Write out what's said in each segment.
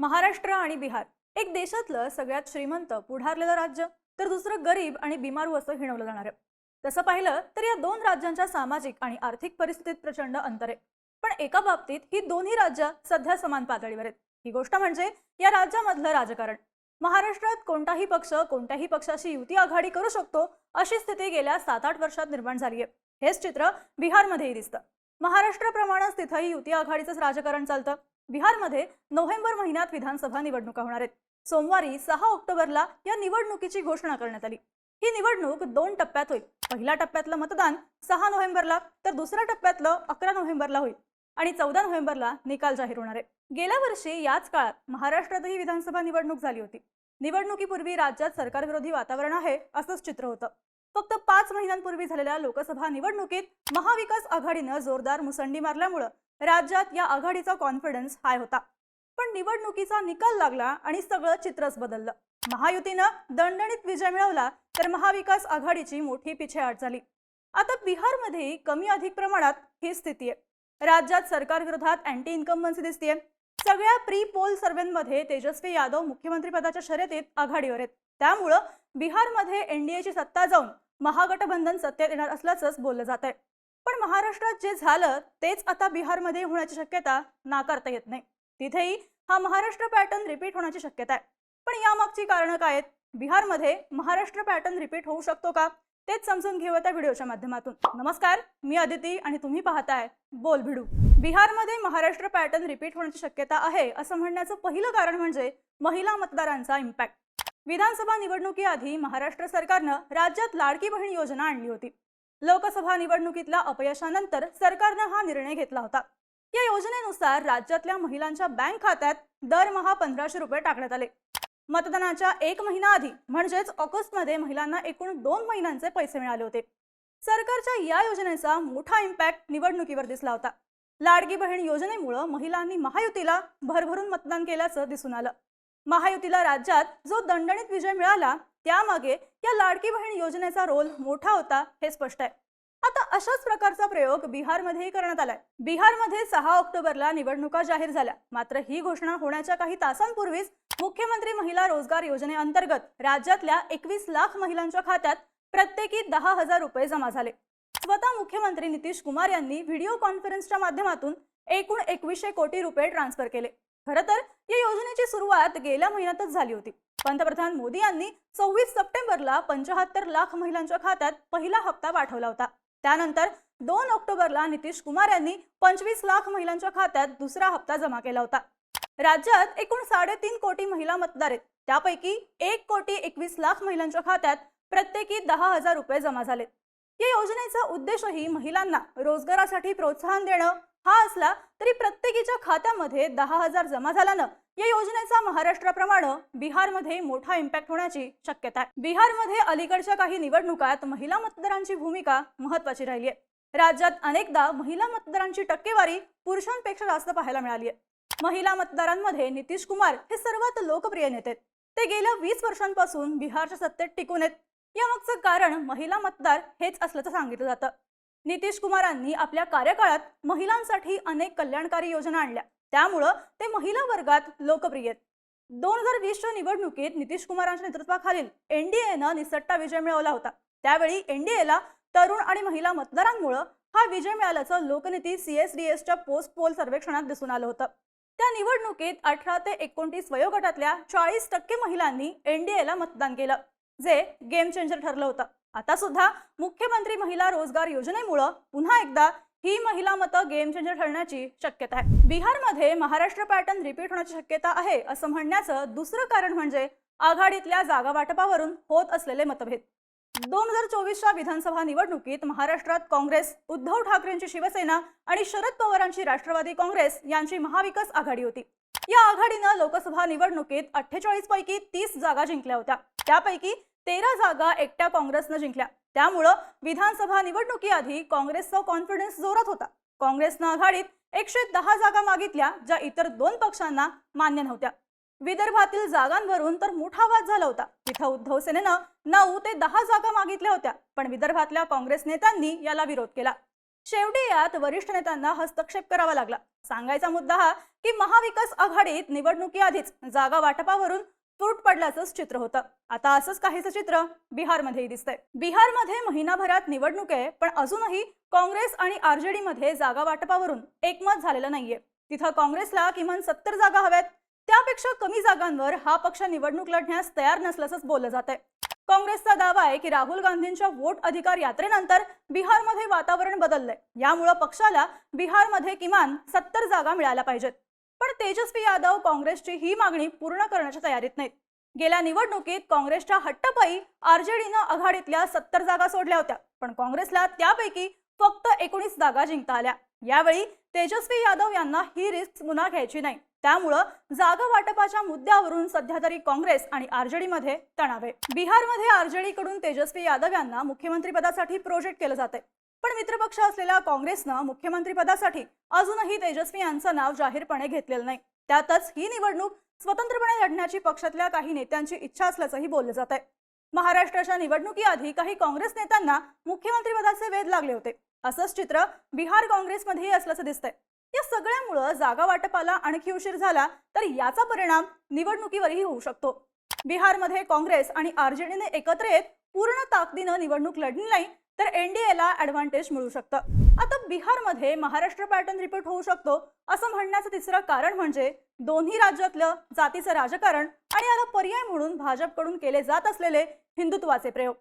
महाराष्ट्र आणि बिहार. एक देशातलं सगळ्यात श्रीमंत पुढारलेलं राज्य तर दुसरं गरीब आणि बिमारू असं हिणवलं जाणार आहे. तसं पाहिलं तर या दोन राज्यांच्या सामाजिक आणि आर्थिक परिस्थितीत प्रचंड अंतर आहे. पण एका बाबतीत ही दोन्ही राज्य सध्या समान पातळीवर आहेत. ही गोष्ट म्हणजे या राज्यामधलं राजकारण. महाराष्ट्रात कोणताही पक्ष कोणत्याही पक्षाशी युती आघाडी करू शकतो अशी स्थिती गेल्या सात आठ वर्षात निर्माण झाली आहे. हेच चित्र बिहारमध्येही दिसतं. महाराष्ट्राप्रमाणेच तिथंही युती आघाडीचंच राजकारण चालतं. बिहारमध्ये नोव्हेंबर महिन्यात विधानसभा निवडणुका होणार आहेत. सोमवारी सहा ऑक्टोबरला या निवडणुकीची घोषणा करण्यात आली. ही निवडणूक दोन टप्प्यात होईल. पहिल्या टप्प्यातलं मतदान सहा नोव्हेंबरला तर दुसऱ्या टप्प्यातलं अकरा नोव्हेंबरला होईल आणि चौदा नोव्हेंबरला निकाल जाहीर होणार आहे. गेल्या वर्षी याच काळात महाराष्ट्रातही विधानसभा निवडणूक झाली होती. निवडणुकीपूर्वी राज्यात सरकारविरोधी वातावरण आहे असंच चित्र होतं. फक्त पाच महिन्यांपूर्वी झालेल्या लोकसभा निवडणुकीत महाविकास आघाडीनं जोरदार मुसंडी मारल्यामुळं राज्यात या आघाडीचा कॉन्फिडन्स हाय होता. पण निवडणुकीचा निकाल लागला आणि सगळं चित्रच बदललं. महायुतीनं दणदणीत विजय मिळवला तर महाविकास आघाडीची मोठी पिछेहाट झाली. आता बिहारमध्ये कमी अधिक प्रमाणात ही स्थिती आहे. राज्यात सरकारविरोधात अँटी इन्कम्बन्सी दिसतीये. सगळ्या प्री पोल सर्व्हेमध्ये तेजस्वी यादव मुख्यमंत्री पदाच्या शर्यतीत आघाडीवर आहेत. त्यामुळं बिहारमध्ये एनडीएची सत्ता जाऊन महागठबंधन सत्तेत येणार असल्याचंच बोललं जात आहे पण महाराष्ट्रात जे झालं तेच आता बिहारमध्ये होण्याची शक्यता नाकारता येत नाही. तिथेही हा महाराष्ट्र पॅटर्न रिपीट होण्याची शक्यता आहे. पण यामागची कारणं काय आहेत? बिहारमध्ये महाराष्ट्र पॅटर्न रिपीट होऊ शकतो का? तेच समजून घेऊ त्या व्हिडिओच्या माध्यमातून. नमस्कार मी अदिती आणि तुम्ही पाहताय बोल भिडू बिहारमध्ये महाराष्ट्र पॅटर्न रिपीट होण्याची शक्यता आहे असं म्हणण्याचं पहिलं कारण म्हणजे महिला मतदारांचा इम्पॅक्ट विधानसभा निवडणुकीआधी महाराष्ट्र सरकारनं राज्यात लाडकी बहीण योजना आणली होती. लोकसभा निवडणुकीतल्या अपयशानंतर सरकारनं हा निर्णय घेतला होता. या योजनेनुसार राज्यातल्या महिलांच्या बँक खात्यात दरमहा पंधराशे रुपये टाकण्यात आले. मतदानाच्या एक महिना आधी म्हणजेच ऑगस्टमध्ये महिलांना एकूण दोन महिन्यांचे पैसे मिळाले होते. सरकारच्या या योजनेचा मोठा इम्पॅक्ट निवडणुकीवर दिसला होता. लाडकी बहीण योजनेमुळं महिलांनी महायुतीला भरभरून मतदान केल्याचं दिसून आलं. महायुतीला राज्यात जो दणदणीत विजय मिळाला त्यामागे या लाडकी बहीण योजनेचा रोल मोठा होता हे स्पष्ट आहे. आता अशाच प्रकारचा प्रयोग बिहारमध्येही करण्यात आलाय. बिहारमध्ये सहा ऑक्टोबरला निवडणुका जाहीर झाल्या. मात्र ही घोषणा होण्याच्या काही तासांपूर्वीच मुख्यमंत्री महिला रोजगार योजनेअंतर्गत राज्यातल्या एकवीस लाख महिलांच्या खात्यात प्रत्येकी दहा हजार रुपये जमा झाले. स्वतः मुख्यमंत्री नितीश कुमार यांनी व्हिडिओ कॉन्फरन्सच्या माध्यमातून एकूण एकवीसशे कोटी रुपये ट्रान्सफर केले. खरं तर या योजनेची सुरुवात गेल्या महिन्यातच झाली होती. पंतप्रधान मोदी यांनी सव्वीस सप्टेंबरला पंचाहत्तर लाख महिलांच्या खात्यात पहिला हप्ता पाठवला होता. त्यानंतर दोन ऑक्टोबरला नितीश कुमार यांनी पंचवीस लाख महिलांच्या खात्यात दुसरा हप्ता जमा केला होता. राज्यात एकूण साडेतीन कोटी महिला मतदार आहेत. त्यापैकी एक कोटी एकवीस लाख महिलांच्या खात्यात प्रत्येकी दहा हजार रुपये जमा झालेत या योजनेचा उद्देशही महिलांना रोजगारासाठी प्रोत्साहन देणं हा असला तरी प्रत्येकीच्या खात्यामध्ये दहा हजार जमा झाल्यानं या योजनेचा महाराष्ट्राप्रमाणे बिहारमध्ये मोठा इम्पॅक्ट होण्याची शक्यता आहे. बिहारमध्ये अलीकडच्या काही निवडणुकात महिला मतदारांची भूमिका महत्वाची राहिली आहे. राज्यात अनेकदा महिला मतदारांची टक्केवारी पुरुषांपेक्षा जास्त पाहायला मिळाली आहे. महिला मतदारांमध्ये नितीश कुमार हे सर्वात लोकप्रिय नेते ते गेल्या वीस वर्षांपासून बिहारच्या सत्तेत टिकून आहेत. यामागचं कारण महिला मतदार हेच असल्याचं सांगितलं जातं. नितीश कुमारांनी आपल्या कार्यकाळात महिलांसाठी अनेक कल्याणकारी योजना आणल्या. त्यामुळं ते महिला वर्गात लोकप्रिय आहेत. दोन हजार वीसच्या निवडणुकीत नितीश कुमारांच्या नेतृत्वाखालील एनडीएनं निसट्टा विजय मिळवला होता. त्यावेळी एनडीएला तरुण आणि महिला मतदारांमुळं हा विजय मिळाल्याचं लोकनीती सीएसडीएसच्या पोस्ट पोल सर्वेक्षणात दिसून आलं होतं. त्या निवडणुकीत अठरा ते एकोणतीस वयोगटातल्या चाळीस टक्के महिलांनी एनडीएला मतदान केलं जे गेम चेंजर ठरलं होतं. आता सुद्धा मुख्यमंत्री महिला रोजगार योजनेमुळं पुन्हा एकदा ही महिला मतं गेम चेंजर ठरण्याची शक्यता आहे. बिहारमध्ये महाराष्ट्र पॅटर्न रिपीट होण्याची शक्यता आहे असं म्हणण्याचं दुसरं कारण म्हणजे आघाडीतल्या जागा वाटपावरून होत असलेले मतभेद. दोन हजार चोवीसच्या विधानसभा निवडणुकीत महाराष्ट्रात काँग्रेस उद्धव ठाकरेंची शिवसेना आणि शरद पवारांची राष्ट्रवादी काँग्रेस यांची महाविकास आघाडी होती. या आघाडीनं लोकसभा निवडणुकीत अठ्ठेचाळीस पैकी तीस जागा जिंकल्या होत्या. त्यापैकी तेरा जागा एकट्या काँग्रेसनं जिंकल्या. त्यामुळं विधानसभा निवडणुकीआधी काँग्रेसचा कॉन्फिडन्स जोरात होता. काँग्रेसनं आघाडीत एकशे दहा जागा मागितल्या ज्या इतर दोन पक्षांना मान्य नव्हत्या. विदर्भातील जागांवरून तर मोठा वाद झाला होता. तिथं उद्धव सेनेनं नऊ ते दहा जागा मागितल्या होत्या पण विदर्भातल्या काँग्रेस नेत्यांनी याला विरोध केला. शेवटी यात वरिष्ठ नेत्यांना हस्तक्षेप करावा लागला. सांगायचा मुद्दा हा की महाविकास आघाडीत निवडणुकीआधीच जागा वाटपावरून फूट पडल्याचंच चित्र होतं. आता असंच काहीच चित्र बिहारमध्येही दिसतंय. बिहारमध्ये महिनाभरात निवडणूक आहे पण अजूनही काँग्रेस आणि आरजेडी मध्ये जागा वाटपावरून एकमत झालेलं नाहीये. तिथं काँग्रेसला किमान सत्तर जागा हव्यात. त्यापेक्षा कमी जागांवर हा पक्ष निवडणूक लढण्यास तयार नसल्याचंच बोललं जात आहे काँग्रेसचा दावा आहे की राहुल गांधींच्या वोट अधिकार यात्रेनंतर बिहारमध्ये वातावरण बदललंय. यामुळं पक्षाला बिहारमध्ये किमान सत्तर जागा मिळायला पाहिजेत. पण तेजस्वी यादव काँग्रेसची ही मागणी पूर्ण करण्याच्या तयारीत नाहीत. गेल्या निवडणुकीत काँग्रेसच्या हट्टपाई आरजेडीनं आघाडीतल्या सत्तर जागा सोडल्या होत्या पण काँग्रेसला त्यापैकी फक्त एकोणीस जागा जिंकता आल्या. यावेळी तेजस्वी यादव यांना ही रिस्क पुन्हा घ्यायची नाही. त्यामुळं जागा वाटपाच्या मुद्द्यावरून सध्या तरी काँग्रेस आणि आरजेडीमध्ये तणाव आहे. बिहारमध्ये आरजेडीकडून तेजस्वी यादव यांना मुख्यमंत्री पदासाठी प्रोजेक्ट केलं जाते पण मित्रपक्ष असलेल्या काँग्रेसनं मुख्यमंत्रीपदासाठी अजूनही तेजस्वी यांचं नाव जाहीरपणे घेतलेलं नाही. त्यातच ही निवडणूक स्वतंत्रपणे लढण्याची पक्षातल्या काही नेत्यांची इच्छा असल्याचंही बोललं जात आहे महाराष्ट्राच्या निवडणुकीआधी काही काँग्रेस नेत्यांना मुख्यमंत्रीपदाचे वेध लागले होते. असंच चित्र बिहार काँग्रेसमध्येही असल्याचं दिसतंय. या सगळ्यामुळं जागा वाटपाला आणखी उशीर झाला तर याचा परिणाम निवडणुकीवरही होऊ शकतो. बिहारमध्ये काँग्रेस आणि आरजेडीने एकत्र येत पूर्ण ताकदीनं निवडणूक लढली नाही तर एनडीएला ऍडव्हान्टेज मिळू शकतं. आता बिहारमध्ये महाराष्ट्र पॅटर्न रिपीट होऊ शकतो असं म्हणण्याचं तिसरं कारण म्हणजे दोन्ही राज्यातलं जातीचं राजकारण आणि याला पर्याय म्हणून भाजपकडून केले जात असलेले हिंदुत्वाचे प्रयोग.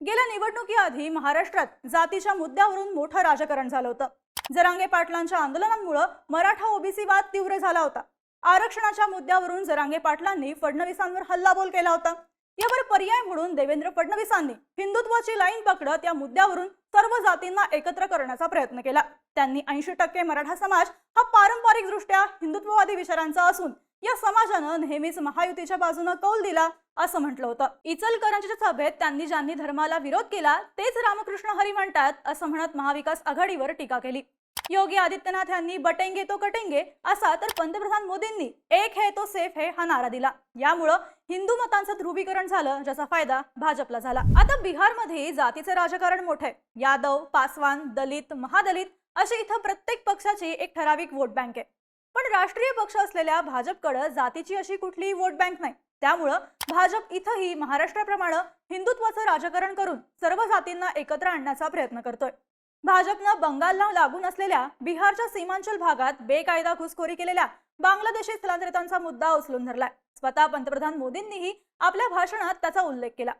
गेल्या निवडणुकीआधी महाराष्ट्रात जातीच्या मुद्द्यावरून मोठं राजकारण झालं होतं. जरांगे पाटलांच्या आंदोलनांमुळे मराठा ओबीसी वाद तीव्र झाला होता. आरक्षणाच्या मुद्द्यावरून जरांगे पाटलांनी फडणवीसांवर हल्लाबोल केला होता. यावर पर्याय म्हणून देवेंद्र फडणवीसांनी हिंदुत्वाची लाईन पकडत या मुद्द्यावरून सर्व जातींना एकत्र करण्याचा प्रयत्न केला. त्यांनी ऐंशी टक्के मराठा समाज हा पारंपरिक दृष्ट्या हिंदुत्ववादी विचारांचा असून या समाजानं नेहमीच महायुतीच्या बाजूनं कौल दिला असं म्हटलं होतं. इचलकरंजीच्या सभेत त्यांनी ज्यांनी धर्माला विरोध केला तेच रामकृष्ण हरी म्हणतात असं म्हणत महाविकास आघाडीवर टीका केली. योगी आदित्यनाथ यांनी बटेंगे तो कटेंगे असा तर पंतप्रधान मोदींनी एक है तो सेफ है हा नारा दिला. यामुळं हिंदू मतांचं ध्रुवीकरण झालं ज्याचा फायदा भाजपला झाला. आता बिहारमध्ये जातीचे राजकारण मोठे यादव पासवान दलित महादलित अशी इथं प्रत्येक पक्षाची एक ठराविक वोट बँक आहे. पण राष्ट्रीय पक्ष असलेल्या भाजपकडे जातीची अशी कुठलीही वोट बँक नाही. त्यामुळं भाजप इथंही महाराष्ट्राप्रमाणे हिंदुत्वाचं राजकारण करून सर्व जातींना एकत्र आणण्याचा प्रयत्न करतोय. भाजपनं बंगालला लागून असलेल्या बिहारच्या सीमांचल भागात बेकायदा घुसखोरी केलेल्या बांगलादेशी स्थलांतरितांचा मुद्दा उचलून धरलाय. स्वतः पंतप्रधान मोदींनीही आपल्या भाषणात त्याचा उल्लेख केला.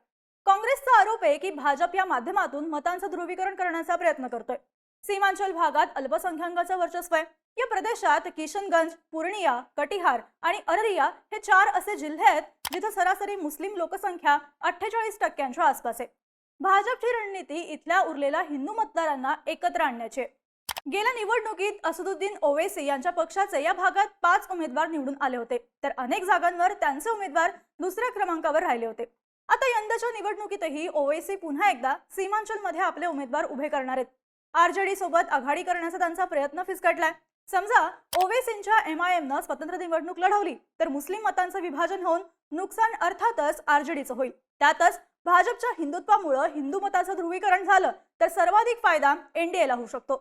काँग्रेसचा आरोप आहे की भाजप या माध्यमातून मतांचं ध्रुवीकरण करण्याचा प्रयत्न करतोय. सीमांचल भागात अल्पसंख्याकांचं वर्चस्व आहे. या प्रदेशात किशनगंज पूर्णिया कटिहार आणि अररिया हे चार असे जिल्हे आहेत जिथे सरासरी मुस्लिम लोकसंख्या अठ्ठेचाळीस टक्क्यांच्या आसपास आहे. भाजपची रणनीती इथल्या उरलेल्या हिंदू मतदारांना एकत्र आणण्याचे. गेल्या निवडणुकीत असदुद्दीन ओवेसी यांच्या पक्षाचे या भागात पाच उमेदवार निवडून आले होते. तर अनेक जागांवर त्यांचे उमेदवार दुसऱ्या क्रमांकावर राहिले होते. आता यंदाच्या निवडणुकीतही ओवेसी पुन्हा एकदा सीमांचलमध्ये आपले उमेदवार उभे करणार आहेत. आरजेडी सोबत आघाडी करण्याचा त्यांचा प्रयत्न फिसकटलाय. समजा ओवेसींच्या एम आय एमनं स्वतंत्र निवडणूक लढवली तर मुस्लिम मतांचं विभाजन होऊन नुकसान अर्थातच आरजेडीचं होईल. त्यातच भाजपच्या हिंदुत्वामुळं हिंदू मताचं ध्रुवीकरण झालं तर सर्वाधिक फायदा एनडीएला होऊ शकतो.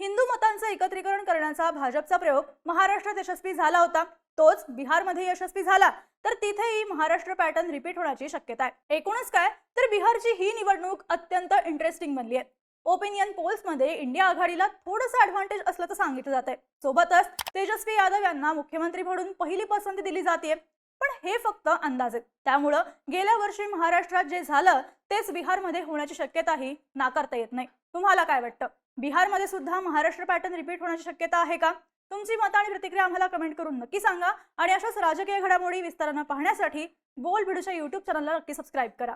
हिंदू मतांचं एकत्रीकरण करण्याचा भाजपचा प्रयोग महाराष्ट्रात यशस्वी झाला होता. तोच बिहारमध्ये यशस्वी झाला. तर तिथेही महाराष्ट्र पॅटर्न रिपीट होण्याची शक्यता आहे. एकूणच काय? तर बिहारची ही निवडणूक अत्यंत इंटरेस्टिंग बनली आहे. ओपिनियन पोल्समध्ये इंडिया आघाडीला थोडंसं ऍडव्हान्टेज असल्याचं सांगितलं जात आहे सोबतच तेजस्वी यादव यांना मुख्यमंत्री म्हणून पहिली पसंती दिली जाते पण हे फक्त अंदाज. आहेत त्यामुळं गेल्या वर्षी महाराष्ट्रात जे झालं तेच बिहारमध्ये होण्याची शक्यताही नाकारता येत नाही. तुम्हाला काय वाटतं? बिहारमध्ये सुद्धा महाराष्ट्र पॅटर्न रिपीट होण्याची शक्यता आहे का? तुमची मतं आणि प्रतिक्रिया आम्हाला कमेंट करून नक्की सांगा आणि अशाच राजकीय घडामोडी विस्तारानं पाहण्यासाठी बोल भिडूच्या युट्यूब चॅनलला नक्की सबस्क्राईब करा.